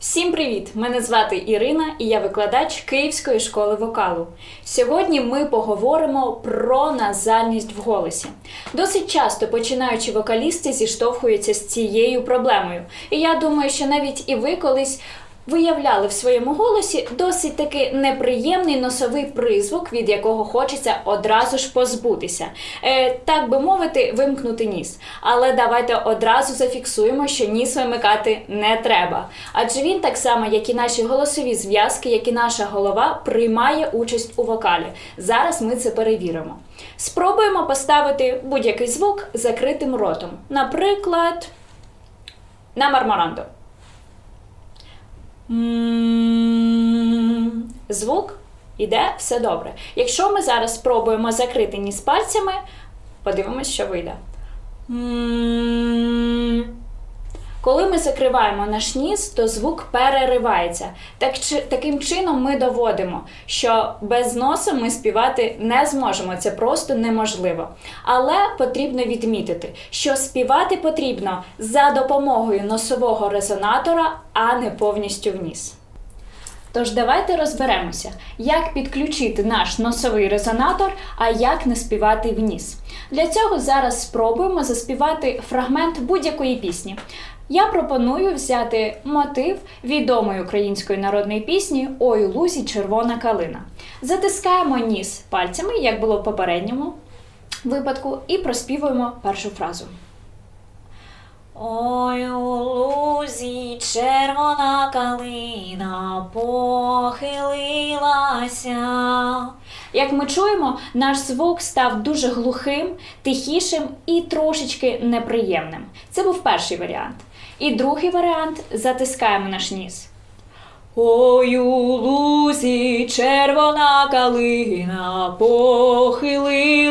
Всім привіт! Мене звати Ірина і я викладач Київської школи вокалу. Сьогодні ми поговоримо про назальність в голосі. Досить часто починаючі вокалісти зіштовхуються з цією проблемою. І я думаю, що навіть і ви колись виявляли в своєму голосі досить таки неприємний носовий призвук, від якого хочеться одразу ж позбутися. Е, так би мовити, вимкнути ніс. Але давайте одразу зафіксуємо, що ніс вимикати не треба. Адже він так само, як і наші голосові зв'язки, як і наша голова, приймає участь у вокалі. Зараз ми це перевіримо. Спробуємо поставити будь-який звук закритим ротом. Наприклад, на мармарандо. Звук іде все добре. Якщо ми зараз спробуємо закрити ніс пальцями, подивимось, що вийде. Коли ми закриваємо наш ніс, то звук переривається. Так, таким чином ми доводимо, що без носа ми співати не зможемо. Це просто неможливо. Але потрібно відмітити, що співати потрібно за допомогою носового резонатора, а не повністю в ніс. Тож давайте розберемося, як підключити наш носовий резонатор, а як не співати в ніс. Для цього зараз спробуємо заспівати фрагмент будь-якої пісні. Я пропоную взяти мотив відомої української народної пісні Ой у лузі червона калина. Затискаємо ніс пальцями, як було в попередньому випадку, і проспівуємо першу фразу. Ой у лузі червона калина похилилася. Як ми чуємо, наш звук став дуже глухим, тихішим і трошечки неприємним. Це був перший варіант. І другий варіант затискаємо наш ніс. Ой у лузі червона калина похилилася.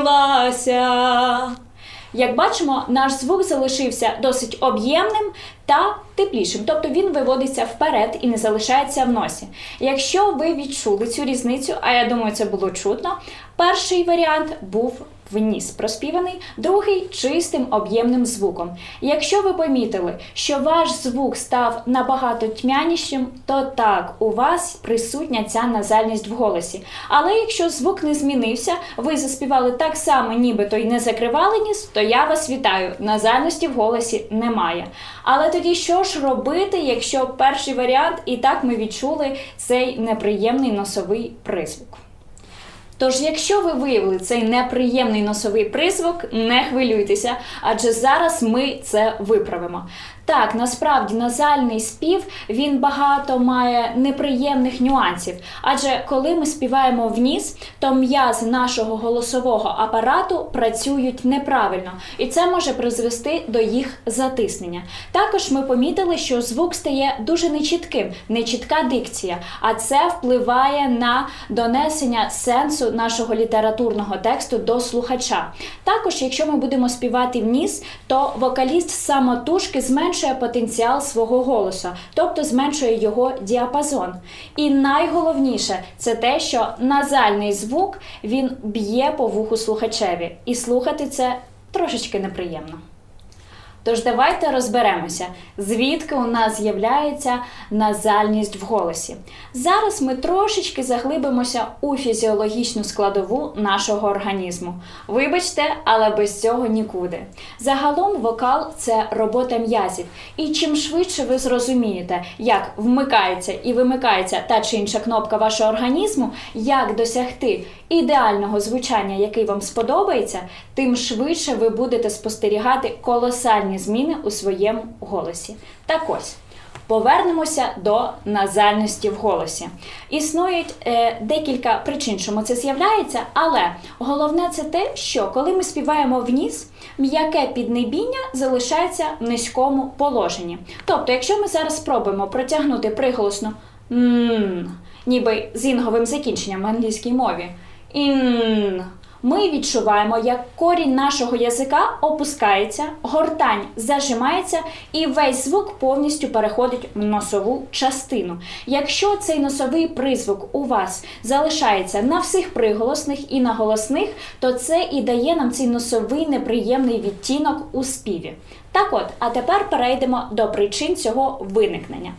Як бачимо, наш звук залишився досить об'ємним та теплішим, тобто він виводиться вперед і не залишається в носі. Якщо ви відчули цю різницю, а я думаю, це було чутно, перший варіант був вніс проспіваний, другий чистим об'ємним звуком. Якщо ви помітили, що ваш звук став набагато тьмянішим, то так, у вас присутня ця назальність в голосі. Але якщо звук не змінився, ви заспівали так само, нібито й не закривали ніс, то я вас вітаю. Назальності в голосі немає. Але тоді що ж робити, якщо перший варіант і так ми відчули цей неприємний носовий призвук? Тож, якщо ви виявили цей неприємний носовий призвук, не хвилюйтеся, адже зараз ми це виправимо. Так, насправді назальний спів він багато має неприємних нюансів. Адже коли ми співаємо в ніс, то м'язи нашого голосового апарату працюють неправильно, і це може призвести до їх затиснення. Також ми помітили, що звук стає дуже нечітким, нечітка дикція, а це впливає на донесення сенсу нашого літературного тексту до слухача. Також, якщо ми будемо співати в ніс, то вокаліст самотужки зменшує потенціал свого голосу, тобто зменшує його діапазон. І найголовніше це те, що назальний звук він б'є по вуху слухачеві, і слухати це трошечки неприємно. Тож давайте розберемося, звідки у нас з'являється назальність в голосі. Зараз ми трошечки заглибимося у фізіологічну складову нашого організму. Вибачте, але без цього нікуди. Загалом вокал це робота м'язів. І чим швидше ви зрозумієте, як вмикається і вимикається та чи інша кнопка вашого організму, як досягти ідеального звучання, який вам сподобається, тим швидше ви будете спостерігати колосальні зміни у своєму голосі. Так ось. Повернемося до назальності в голосі. Існують е, декілька причин, чому це з'являється, але головне це те, що коли ми співаємо в м'яке піднебіння залишається в низькому положенні. Тобто, якщо ми зараз спробуємо протягнути приголосно «м», ніби з інговим закінченням в англійській мові, «ін», ми відчуваємо, як корінь нашого язика опускається, гортань зажимається, і весь звук повністю переходить в носову частину. Якщо цей носовий призвук у вас залишається на всіх приголосних і на голосних, то це і дає нам цей носовий неприємний відтінок у співі. Так от, а тепер перейдемо до причин цього виникнення.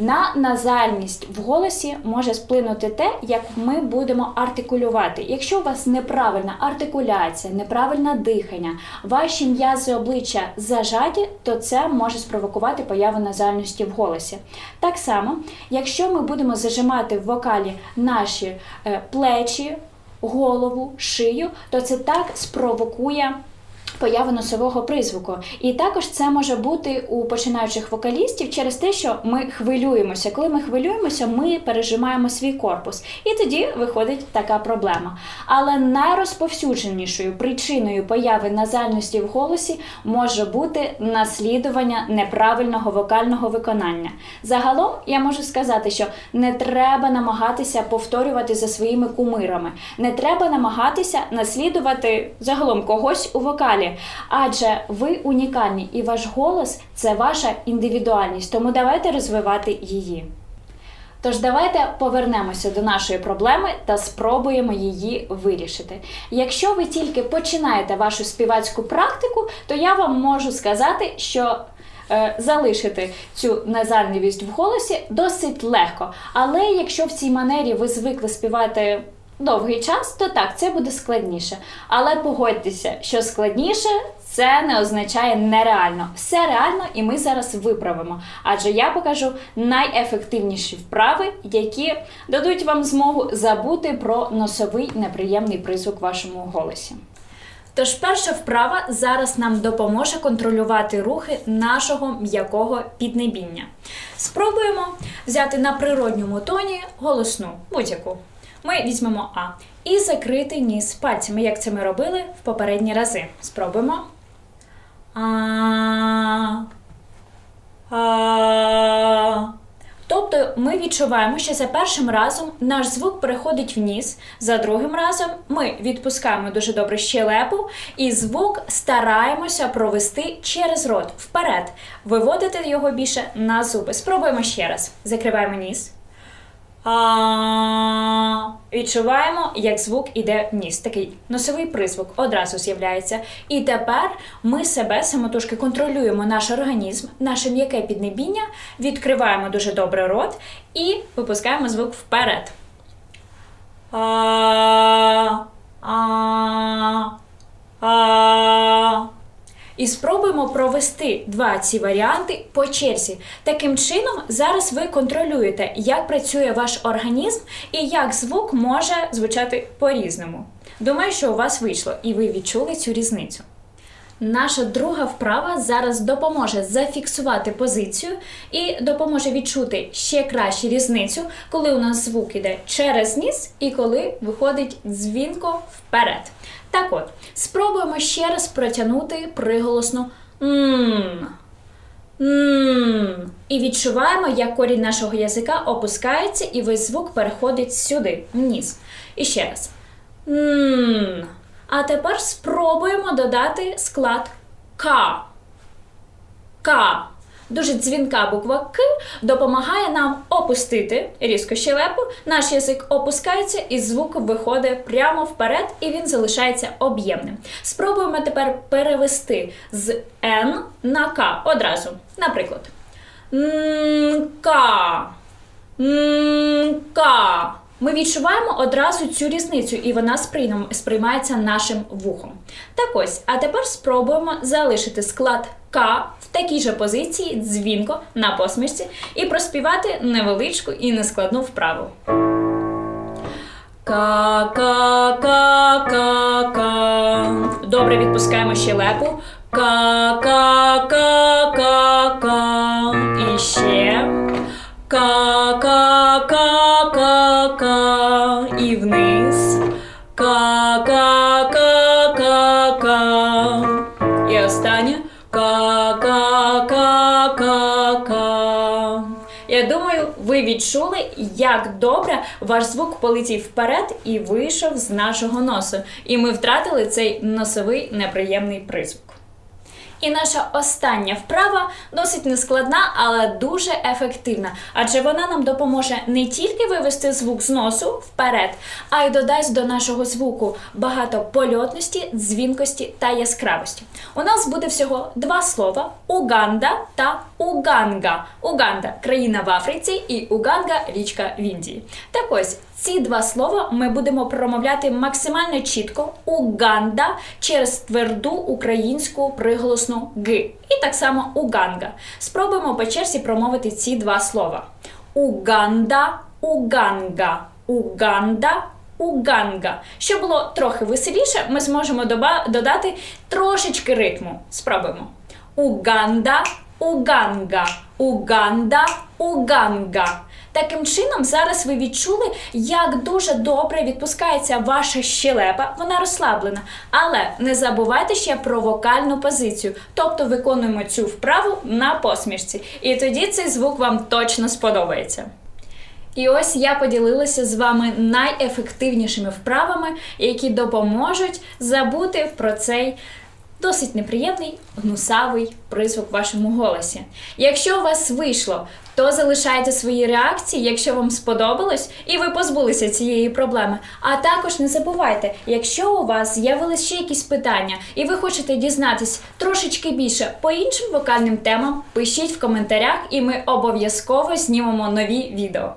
На назальність в голосі може сплинути те, як ми будемо артикулювати. Якщо у вас неправильна артикуляція, неправильне дихання, ваші м'язи обличчя зажаті, то це може спровокувати появу назальності в голосі. Так само, якщо ми будемо зажимати в вокалі наші е, плечі, голову, шию, то це так спровокує. Появу носового призвуку. І також це може бути у починаючих вокалістів через те, що ми хвилюємося. Коли ми хвилюємося, ми пережимаємо свій корпус. І тоді виходить така проблема. Але найрозповсюдженішою причиною появи назальності в голосі може бути наслідування неправильного вокального виконання. Загалом я можу сказати, що не треба намагатися повторювати за своїми кумирами, не треба намагатися наслідувати загалом когось у вокалі, адже ви унікальні і ваш голос це ваша індивідуальність, тому давайте розвивати її. Тож давайте повернемося до нашої проблеми та спробуємо її вирішити. Якщо ви тільки починаєте вашу співацьку практику, то я вам можу сказати, що е, залишити цю назальність в голосі досить легко. Але якщо в цій манері ви звикли співати довгий час, то так, це буде складніше. Але погодьтеся, що складніше це не означає нереально. Все реально, і ми зараз виправимо. Адже я покажу найефективніші вправи, які дадуть вам змогу забути про носовий неприємний призвук в вашому голосі. Тож перша вправа зараз нам допоможе контролювати рухи нашого м'якого піднебіння. Спробуємо взяти на природньому тоні голосну будь-яку. Ми візьмемо А і закрити ніс пальцями, як це ми робили в попередні рази. Спробуємо. А. А. Тобто ми відчуваємо, що за першим разом наш звук переходить в ніс, за другим разом ми відпускаємо дуже добре щелепу, і звук стараємося провести через рот вперед, виводити його більше на зуби. Спробуємо ще раз. Закриваємо ніс. Відчуваємо, як звук іде в ніс. Такий носовий призвук одразу з'являється. І тепер ми себе самотужки контролюємо наш організм, наше м'яке піднебіння, відкриваємо дуже добре рот і випускаємо звук вперед. А, а, а. І спробуємо провести два ці варіанти по черзі. Таким чином, зараз ви контролюєте, як працює ваш організм і як звук може звучати по-різному. Думаю, що у вас вийшло, і ви відчули цю різницю. Наша друга вправа зараз допоможе зафіксувати позицію і допоможе відчути ще краще різницю, коли у нас звук іде через ніс і коли виходить дзвінко вперед. Так от, спробуємо ще раз протягнути приголосну м. М. І відчуваємо, як корінь нашого язика опускається, і весь звук переходить сюди, вниз. І ще раз. М. А тепер спробуємо додати склад К. К. Дуже дзвінка буква К допомагає нам опустити різко щелепу. Наш язик опускається і звук виходить прямо вперед, і він залишається об'ємним. Спробуємо тепер перевести з Н на К одразу. Наприклад, Н-К. Н-К. Ми відчуваємо одразу цю різницю, і вона сприймається нашим вухом. Так ось, а тепер спробуємо залишити склад К в такій же позиції дзвінко на посмішці і проспівати невеличку і нескладну вправу. Ка-ка-ка-ка-ка. Добре відпускаємо щелепу. Ка-ка-ка-ка-ка. І ще. Ка-ка-ка-ка-ка. Відчули, як добре ваш звук полетів вперед і вийшов з нашого носу. І ми втратили цей носовий неприємний призвук. І наша остання вправа досить нескладна, але дуже ефективна, адже вона нам допоможе не тільки вивести звук з носу вперед, а й додасть до нашого звуку багато польотності, дзвінкості та яскравості. У нас буде всього два слова: Уганда та Уганга. Уганда країна в Африці, і Уганга річка в Індії. Так ось ці два слова ми будемо промовляти максимально чітко Уганда через тверду українську приголосну г. І так само Уганга. Спробуємо по черзі промовити ці два слова: Уганда, Уганга, Уганда. Уганга. Щоб було трохи веселіше, ми зможемо додати трошечки ритму. Спробуємо. Уганда, Уганга, Уганда, Уганга. Таким чином, зараз ви відчули, як дуже добре відпускається ваша щелепа, вона розслаблена. Але не забувайте ще про вокальну позицію, тобто виконуємо цю вправу на посмішці. І тоді цей звук вам точно сподобається. І ось я поділилася з вами найефективнішими вправами, які допоможуть забути про цей досить неприємний гнусавий призвук в вашому голосі. Якщо у вас вийшло, то залишайте свої реакції, якщо вам сподобалось, і ви позбулися цієї проблеми. А також не забувайте, якщо у вас з'явились ще якісь питання, і ви хочете дізнатись трошечки більше по іншим вокальним темам, пишіть в коментарях, і ми обов'язково знімемо нові відео.